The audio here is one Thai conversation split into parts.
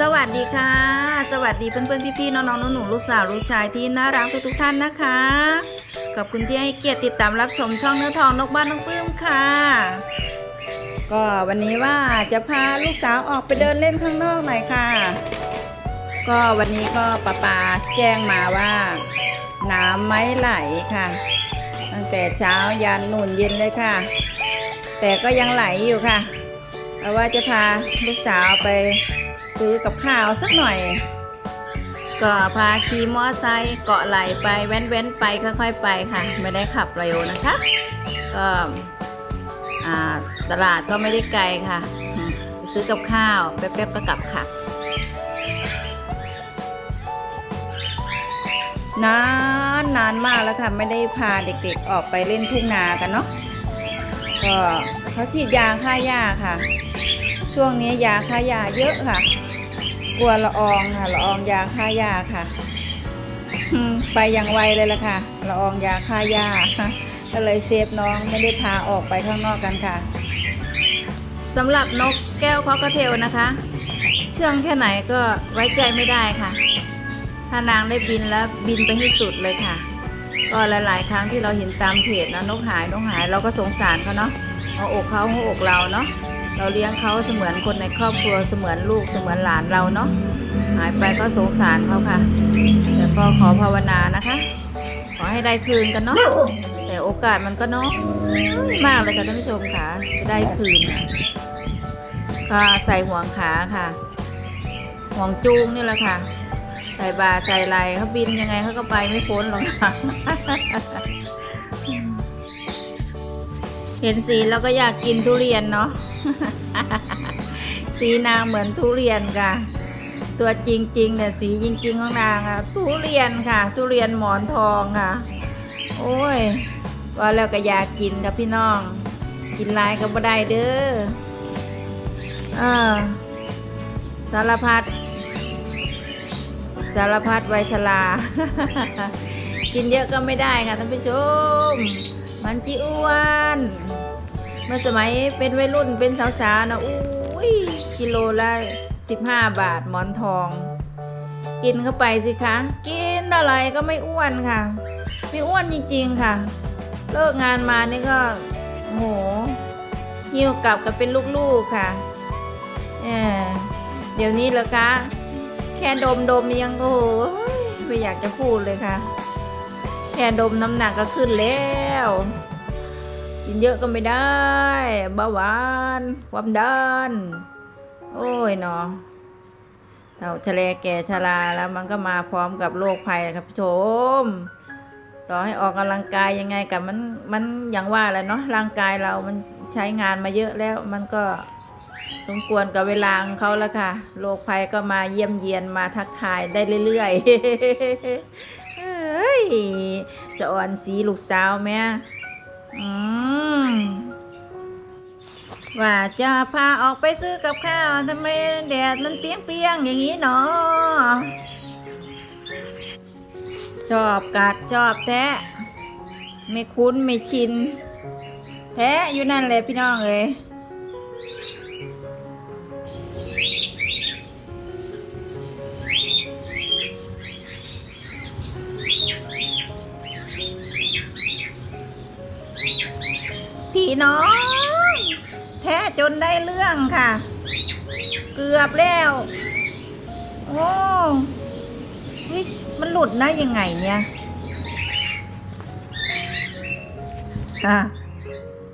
สวัสดีค่ะ สวัสดีเพื่อนๆพี่ๆน้องๆหนูๆลูกสาวลูกชายที่น่ารักทุกๆท่านนะคะขอบคุณที่ให้เกียรติติดตามรับชมช่องเนื้อทองนกบ้านน้องปลื้มค่ะ ก็วันนี้ว่าจะพาลูกสาวออกไปเดินเล่นข้างนอกหน่อยค่ะ ก็วันนี้ก็ป้าปาแจ้งมาว่า น้ำไม่ไหลค่ะ ตั้งแต่เช้ายันหนุนเย็นเลยค่ะ แต่ก็ยังไหลอยู่ค่ะเพราะว่าจะพาลูกสาวไป ซื้อกับข้าวสักหน่อย ก็พาขี่มอไซค์เกาะไหลไปแว้นๆไปค่อยๆไปค่ะ ไม่ได้ขับเร็วนะคะ ก็ตลาดก็ไม่ได้ไกลค่ะไปซื้อกับข้าวแป๊บๆก็กลับค่ะนานนานมากแล้วค่ะ ไม่ได้พาเด็กๆออกไปเล่นทุ่งนากันเนาะก็เขาฉีดยาฆ่าหญ้าค่ะ ช่วงนี้ยาฆ่าหญ้าเยอะค่ะ กลัวละอองค่ะ ละอองยาฆ่าหญ้าค่ะไปอย่างไวเลยล่ะค่ะละอองยาฆ่าหญ้าก็เลยเซฟน้องไม่ได้พาออกไปข้างนอกกันค่ะสำหรับนกแก้วคอกระเทลนะคะ เชื่องแค่ไหนก็ไว้ใจไม่ได้ค่ะ ถ้านางได้บินแล้วบินไปให้สุดเลยค่ะ ก็หลาย ๆ ครั้งที่เราเห็นตามเพจนะนกหายนกหายเราก็สงสารเขาเนาะหัวอกเขาหัวอกเราเนาะ เราเลี้ยงเขาเสมือนคนในครอบครัวเสมือนลูกเสมือนหลานเราเนาะหายไปก็สงสารเขาค่ะแต่ก็ขอภาวนานะคะ ขอให้ได้คืนกันเนาะแต่โอกาสมันก็น้อยมากเลยค่ะท่านผู้ชมค่ะจะได้คืนค่ะใส่ห่วงขาค่ะห่วงจูงนี่แหละค่ะ ใส่บาใส่ไหลเขาบินยังไงเขาก็ไปไม่พ้นหรอกค่ะเห็นสีแล้วก็อยากกินทุเรียนเนาะ สีนางเหมือนทุเรียนค่ะ ตัวจริงๆเนี่ยสีจริงๆของนางอะทุเรียนค่ะ ทุเรียนหมอนทองค่ะ โอ้ยว่าแล้วก็อยากกินค่ะพี่น้อง กินลายก็บ่ได้เด้อเออสารพัดสารพัดไวชรากินเยอะก็ไม่ได้ค่ะท่านผู้ชม มันจิอ้วน เมื่อสมัยเป็นวัยรุ่นเป็นสาวๆนะอุ้ยกิโลละ15บาทหมอนทอง กินเข้าไปสิคะ กินเท่าไรก็ไม่อ้วนค่ะ ไม่อ้วนจริงๆค่ะ เลิกงานมานี่ก็โหหิวกลับกันเป็นลูกๆค่ะเออเดี๋ยวนี้เหรอคะ แค่ดมดมยังโอ้โหไม่อยากจะพูดเลยค่ะ แค่ดมน้ำหนักก็ขึ้นแล้ว กินเยอะก็ไม่ได้เบาหวาน ความดัน โอ้ยเนาะเราทะเลแก่ชราแล้วมันก็มาพร้อมกับโรคภัยนะครับผู้ชมต่อให้ออกกำลังกายยังไงกับมันมันอย่างว่าแหละเนาะร่างกายเรามันใช้งานมาเยอะแล้วมันก็สมควรกับเวลาของเขาแล้วค่ะโรคภัยก็มาเยี่ยมเยียนมาทักทายได้เรื่อยๆเฮ้ยสะอ่อนสีลูกสาวแม่อืม ว่าจะพาออกไปซื้อกับข้าวทำไมแดดมันเปรี้ยงๆอย่างนี้เนาะชอบกัดชอบแทะ ไม่คุ้นไม่ชิน แท้อยู่นั่นเลยพี่น้องเอ้ยพี่น้อง จนได้เรื่องค่ะ เกือบแล้ว โอ้ยมันหลุดนะยังไงเนี่ย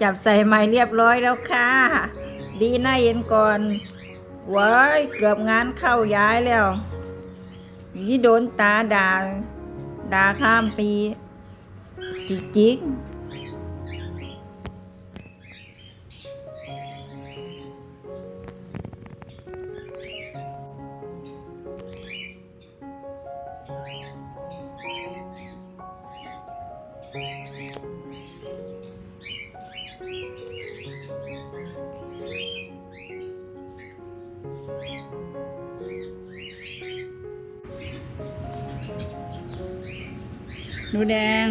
จับใส่ไม้เรียบร้อยแล้วค่ะ ดีนะเย็นก่อนว้ายเกือบงานเข้าย้ายแล้วยี่โดนตาด่า ด่าข้ามปีจริงๆ หนูแดง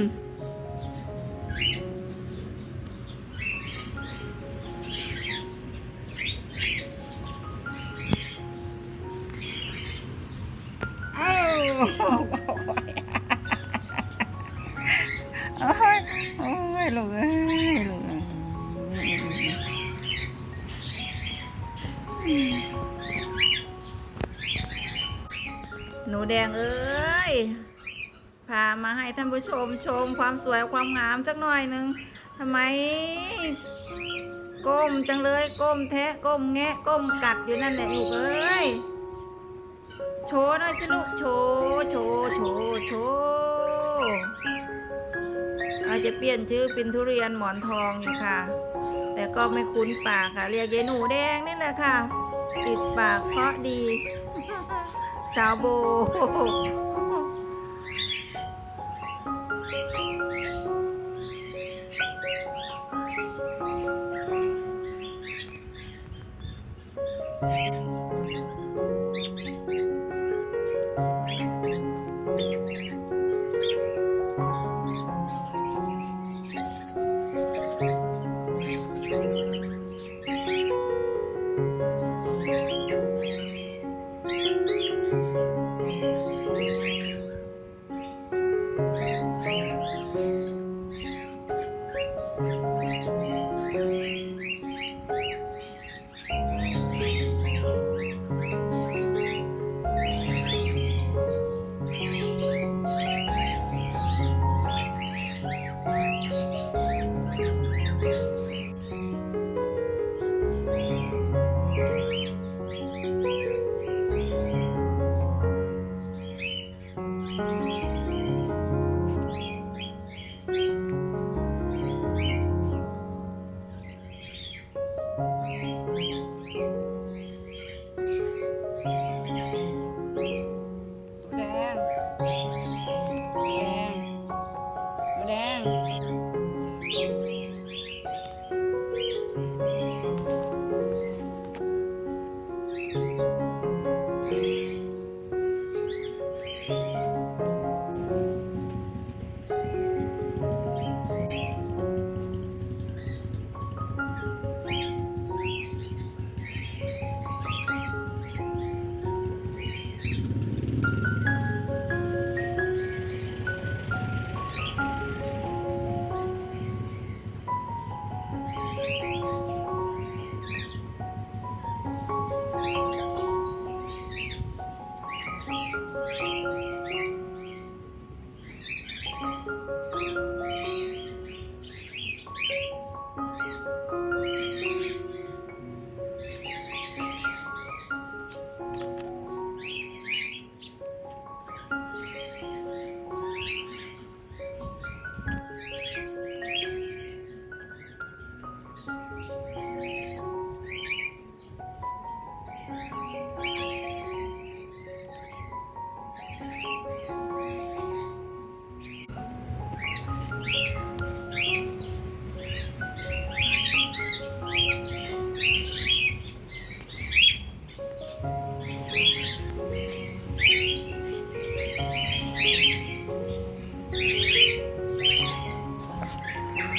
นูแดงเอ้ย พามาให้ท่านผู้ชมชมความสวยความงามสักหน่อยหนึ่งทำไม ก้มจังเลยก้มแทะก้มแงะ ก้มกัดอยู่นั่นแหละลูกเอ้ย โชว์หน่อยสิลูกโชว์โชว์โชว์โชว์อาจจะเปลี่ยนชื่อเป็นทุเรียนหมอนทองอยู่ค่ะ แต่ก็ไม่คุ้นปากค่ะ เรียกยายหนูแดงนี่แหละค่ะ ติดปากเพราะดี สาวโบ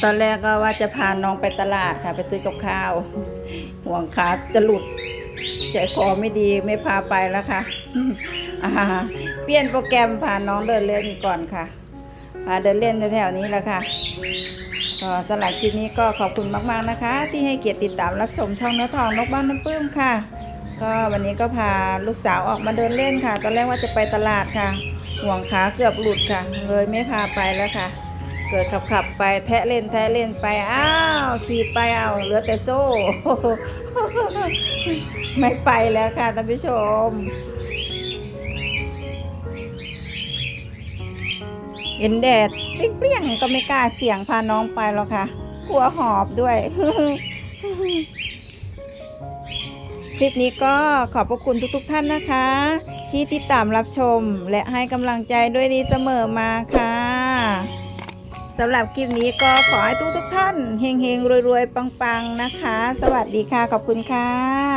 ตอนแรกก็ว่าจะพาน้องไปตลาดค่ะ ไปซื้อกับข้าว ห่วงขาจะหลุดใจคอไม่ดีไม่พาไปแล้วค่ะเปลี่ยนโปรแกรมพาน้องเดินเล่นก่อนค่ะพาเดินเล่นแถวๆนี้แหละค่ะก็สำหรับคลิปนี้ก็ขอบคุณมากๆนะคะ ที่ให้เกียรติติดตามรับชมช่องเนื้อทองนกบ้านน้ำปื้มค่ะ ก็วันนี้ก็พาลูกสาวออกมาเดินเล่นค่ะ ตอนแรกว่าจะไปตลาดค่ะ ห่วงขาเกือบหลุดค่ะ เลยไม่พาไปแล้วค่ะ เกิดขับขับไปแทะเล่นแทะเล่นไป อ้าว ขี่ไปเอาเหลือแต่โซ่ ไม่ไปแล้วค่ะท่านผู้ชมเห็นแดดเปรี้ยงก็ไม่กล้าเสี่ยงพาน้องไปหรอกค่ะ กลัวหอบด้วย คลิปนี้ก็ขอบพระคุณทุกๆท่านนะคะ ที่ติดตามรับชมและให้กำลังใจด้วยดีเสมอมาค่ะ สำหรับคลิปนี้ก็ขอให้ทุกทุกท่านเฮงๆรวยๆ ปังๆ นะคะ สวัสดีค่ะ ขอบคุณค่ะ